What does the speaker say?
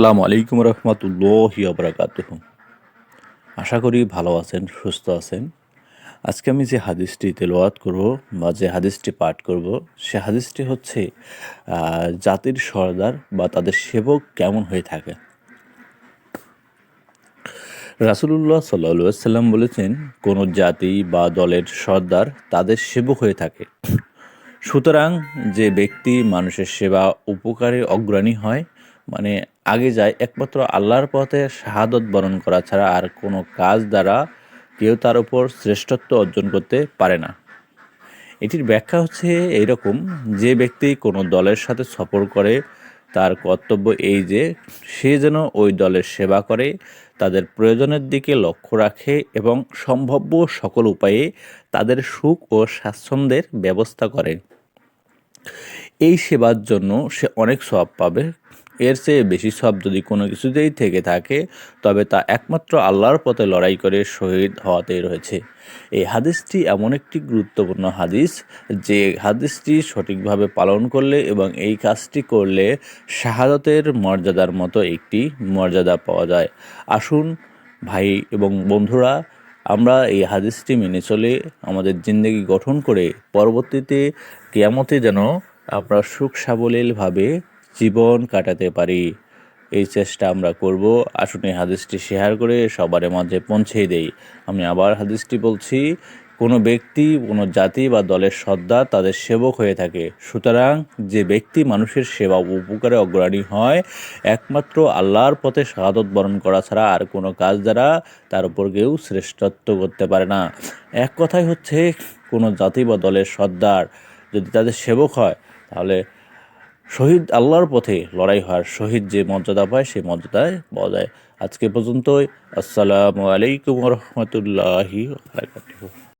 আসসালামু আলাইকুম রহমতুল্লাহ আবরাকাত আশা করি ভালো আছেন, সুস্থ আছেন। আজকে আমি যে হাদিসটি তেলোয়াত করব বা যে হাদিসটি পাঠ করব, সে হাদিসটি হচ্ছে জাতির সর্দার বা তাদের সেবক কেমন হয়ে থাকে। রাসুলুল্লাহ সাল্লা সাল্লাম বলেছেন, কোনো জাতি বা দলের সর্দার তাদের সেবক হয়ে থাকে। সুতরাং যে ব্যক্তি মানুষের সেবা উপকারে অগ্রণী হয় মানে আগে যায় একমাত্র আল্লাহর পথে শাহাদত বরণ করা ছাড়া আর কোনো কাজ দ্বারা কেউ তার উপর শ্রেষ্ঠত্ব অর্জন করতে পারে না। এটির ব্যাখ্যা হচ্ছে এইরকম, যে ব্যক্তি কোনো দলের সাথে সফর করে, তার কর্তব্য এই যে, সে যেন ওই দলের সেবা করে, তাদের প্রয়োজনের দিকে লক্ষ্য রাখে এবং সম্ভাব্য সকল উপায়ে তাদের সুখ ও স্বাচ্ছন্দ্যের ব্যবস্থা করে। এই সেবার জন্য সে অনেক সব পাবে। এর চেয়ে বেশি সব যদি কোনো কিছুতেই থেকে থাকে, তবে তা একমাত্র আল্লাহর পথে লড়াই করে শহীদ হওয়াতেই রয়েছে। এই হাদিসটি এমন একটি গুরুত্বপূর্ণ হাদিস যে হাদিসটি সঠিকভাবে পালন করলে এবং এই কাজটি করলে শাহাদতের মর্যাদার মতো একটি মর্যাদা পাওয়া যায়। আসুন ভাই এবং বন্ধুরা, আমরা এই হাদিসটি মেনে চলে আমাদের জিন্দগি গঠন করে পরবর্তীতে কেয়ামতে যেন আমরা সুখ সাবলীলভাবে জীবন কাটাতে পারি। এই চেষ্টা আমরা করব। আসুন এই হাদিসটি শেয়ার করে সবার মাঝে পৌঁছে দেই। আমি আবার হাদিসটি বলছি, কোনো ব্যক্তি, কোনো জাতি বা দলের সর্দার তাদের সেবক হয়ে থাকে। সুতরাং যে ব্যক্তি মানুষের সেবা উপকারে অগ্রণী হয়, একমাত্র আল্লাহর পথে শাহাদত বরণ করা ছাড়া আর কোনো কাজ দ্বারা তার উপর কেউ শ্রেষ্ঠত্ব করতে পারে না। এক কথাই হচ্ছে, কোনো জাতি বা দলের সর্দার যদি তাদের সেবক হয়, তাহলে শহীদ আল্লাহর পথে লড়াই হওয়ার শহীদ যে মর্যাদা পায়, সেই মর্যাদায় যায়। আজকে পর্যন্তই। আসসালামু আলাইকুম রহমতুল্লাহি